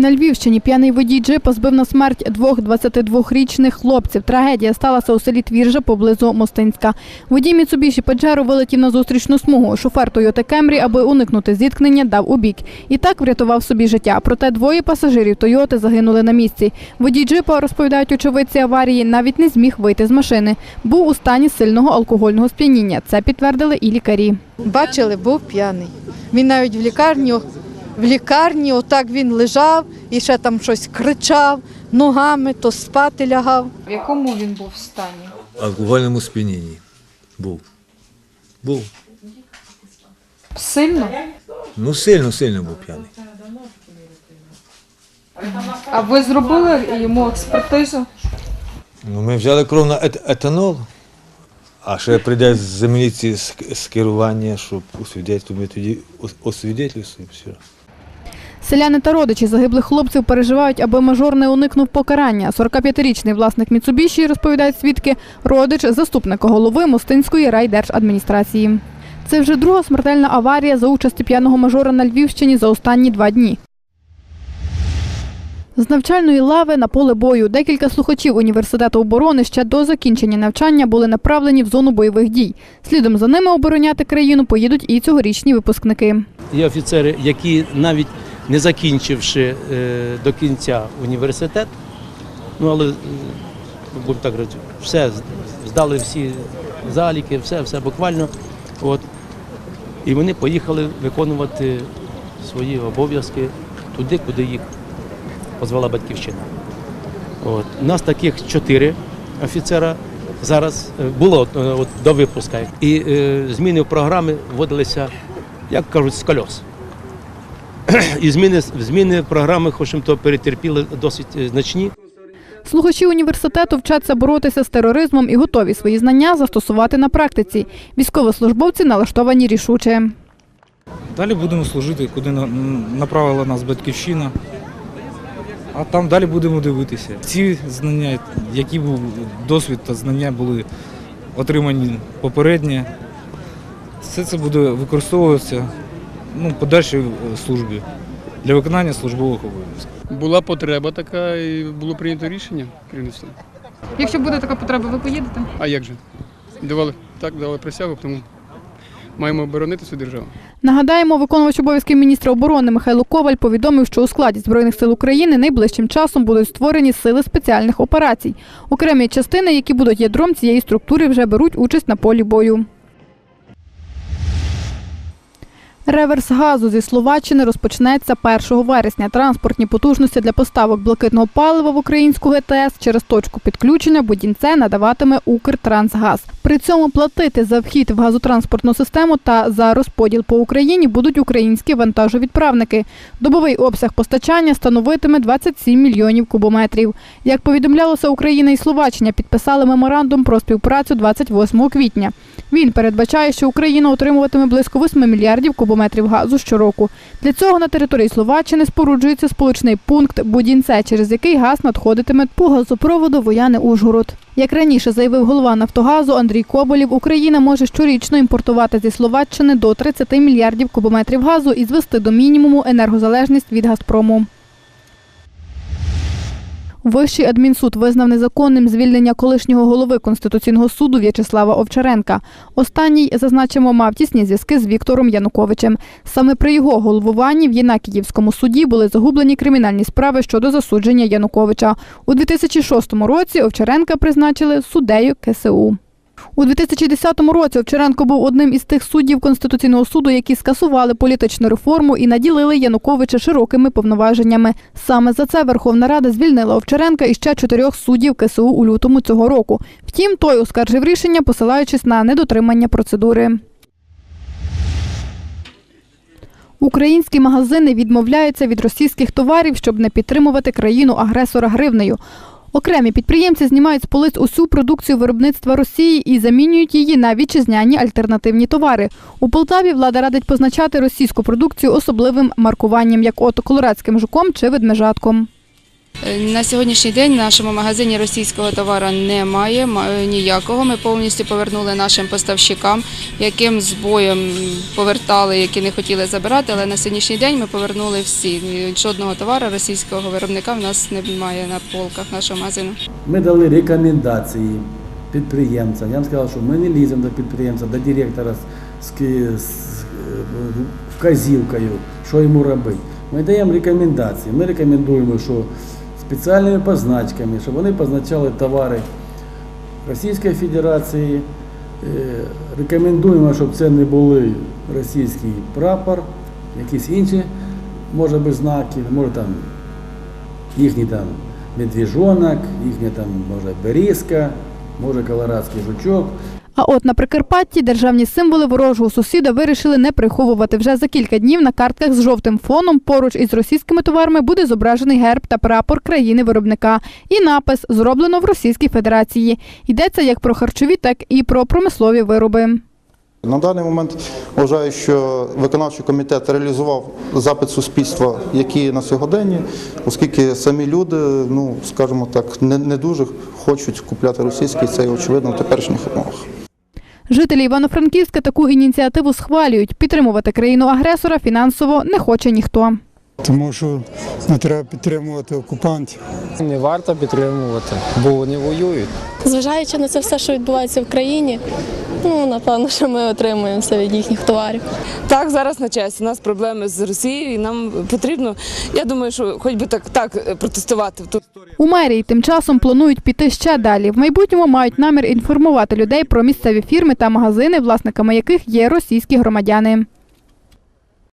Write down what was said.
На Львівщині п'яний водій джипа збив на смерть двох 22-річних хлопців. Трагедія сталася у селі Твіржа поблизу Мостинська. Водій Міцубіші Паджеро вилетів на зустрічну смугу. Шофер Тойоти Кемрі, аби уникнути зіткнення, дав у бік. І так врятував собі життя. Проте двоє пасажирів Тойоти загинули на місці. Водій джипа, розповідають очевидці аварії, навіть не зміг вийти з машини. Був у стані сильного алкогольного сп'яніння. Це підтвердили і лікарі. Бачили, був п'яний. Він навіть в лікарні, в лікарні, отак він лежав і ще там щось кричав ногами, то спати лягав. В якому він був стані? алкогольному сп'янінні. Був. Був. Сильно? Ну, сильно, сильно був п'яний. А ви зробили йому експертизу? Ну, ми взяли кров на ет- етанол, а ще прийде з міліції з, з керування, щоб усвідетельствувати, ми тоді ос- освідетельствуємо все. Селяни та родичі загиблих хлопців переживають, аби мажор не уникнув покарання. 45-річний власник Міцубіші, розповідають свідки, родич заступника голови Мостинської райдержадміністрації. Це вже друга смертельна аварія за участі п'яного мажора на Львівщині за останні два дні. З навчальної лави на поле бою декілька слухачів університету оборони ще до закінчення навчання були направлені в зону бойових дій. Слідом за ними обороняти країну поїдуть і цьогорічні випускники. Є офіцери, які навіть не закінчивши е, до кінця університет, ну але е, будемо так говорити, все здали всі заліки, все, все буквально. От. І вони поїхали виконувати свої обов'язки туди, куди їх позвала батьківщина. От. У нас таких чотири офіцера зараз е, було от, до випуска. І е, зміни в програми вводилися, як кажуть, з кольос. І зміни, зміни програми, хочемо то перетерпіли досить е, значні. Слухачі університету вчаться боротися з тероризмом і готові свої знання застосувати на практиці. Військовослужбовці налаштовані рішуче. Далі будемо служити, куди на- направила нас батьківщина. А там далі будемо дивитися. Ці знання, які був досвід та знання були отримані попередньо, все це буде використовуватися ну, подальшій е, службі для виконання службових обов'язків. Була потреба така і було прийнято рішення керівництвом. Якщо буде така потреба, ви поїдете? А як же? Давали так, давали присягу, тому маємо оборонити цю державу. Нагадаємо, виконувач обов'язків міністра оборони Михайло Коваль повідомив, що у складі збройних сил України найближчим часом будуть створені сили спеціальних операцій. Окремі частини, які будуть ядром цієї структури, вже беруть участь на полі бою. Реверс газу зі Словаччини розпочнеться 1 вересня. Транспортні потужності для поставок блакитного палива в українську ГТС через точку підключення Будінце надаватиме Укртрансгаз. При цьому платити за вхід в газотранспортну систему та за розподіл по Україні будуть українські вантажовідправники. Добовий обсяг постачання становитиме 27 мільйонів кубометрів. Як повідомлялося, Україна і Словаччина підписали меморандум про співпрацю 28 квітня. Він передбачає, що Україна отримуватиме близько 8 мільярдів кубометрів газу щороку. Для цього на території Словаччини споруджується сполучний пункт Будінце, через який газ надходитиме по газопроводу Вояни-Ужгород. Як раніше заявив голова Нафтогазу Андрій Коболєв, Україна може щорічно імпортувати зі Словаччини до 30 мільярдів кубометрів газу і звести до мінімуму енергозалежність від Газпрому. Вищий адмінсуд визнав незаконним звільнення колишнього голови Конституційного суду В'ячеслава Овчаренка. Останній, зазначимо, мав тісні зв'язки з Віктором Януковичем. Саме при його головуванні в Єнакіївському суді були загублені кримінальні справи щодо засудження Януковича. У 2006 році Овчаренка призначили суддею КСУ. У 2010 році Овчаренко був одним із тих суддів Конституційного суду, які скасували політичну реформу і наділили Януковича широкими повноваженнями. Саме за це Верховна Рада звільнила Овчаренка і ще чотирьох суддів КСУ у лютому цього року. Втім, той оскаржив рішення, посилаючись на недотримання процедури. Українські магазини відмовляються від російських товарів, щоб не підтримувати країну-агресора гривнею. Окремі підприємці знімають з полиць усю продукцію виробництва Росії і замінюють її на вітчизняні альтернативні товари. У Полтаві влада радить позначати російську продукцію особливим маркуванням, як от колорадським жуком чи ведмежатком. Е, На сьогоднішній день в нашому магазині російського товару немає е, ніякого. Ми повністю повернули нашим поставщикам, яким збоєм повертали, які не хотіли забирати. Але на сьогоднішній день ми повернули всі. Жодного товару російського виробника в нас немає на полках нашого магазину. Ми дали рекомендації підприємцям. Я вам сказав, що ми не ліземо до підприємця, до директора з, вказівкою, що йому робити. Ми даємо рекомендації. Ми рекомендуємо, що спеціальними позначками, щоб вони позначали товари Російської Федерації. Е, Рекомендуємо, щоб це не були російський прапор, якісь інші, може би, знаки, може там їхній там медвіжонок, їхня там може берізка, може колорадський жучок. А от на Прикарпатті державні символи ворожого сусіда вирішили не приховувати. Вже за кілька днів на картках з жовтим фоном поруч із російськими товарами буде зображений герб та прапор країни-виробника і напис зроблено в Російській Федерації. Йдеться як про харчові, так і про промислові вироби. На даний момент вважаю, що виконавчий комітет реалізував запит суспільства, є на сьогоденні, оскільки самі люди, ну скажімо так, не, не дуже хочуть купляти російський, це очевидно в теперішніх умовах. Жителі Івано-Франківська таку ініціативу схвалюють. Підтримувати країну-агресора фінансово не хоче ніхто. Тому що не треба підтримувати окупантів. Не варто підтримувати, бо вони воюють. Зважаючи на це все, що відбувається в країні, ну напевно, що ми отримуємо все від їхніх товарів. Так, зараз на часі. У нас проблеми з Росією, і нам потрібно. Я думаю, що хоч би так так е, протестувати. У мерії тим часом планують піти ще далі. В майбутньому мають намір інформувати людей про місцеві фірми та магазини, власниками яких є російські громадяни.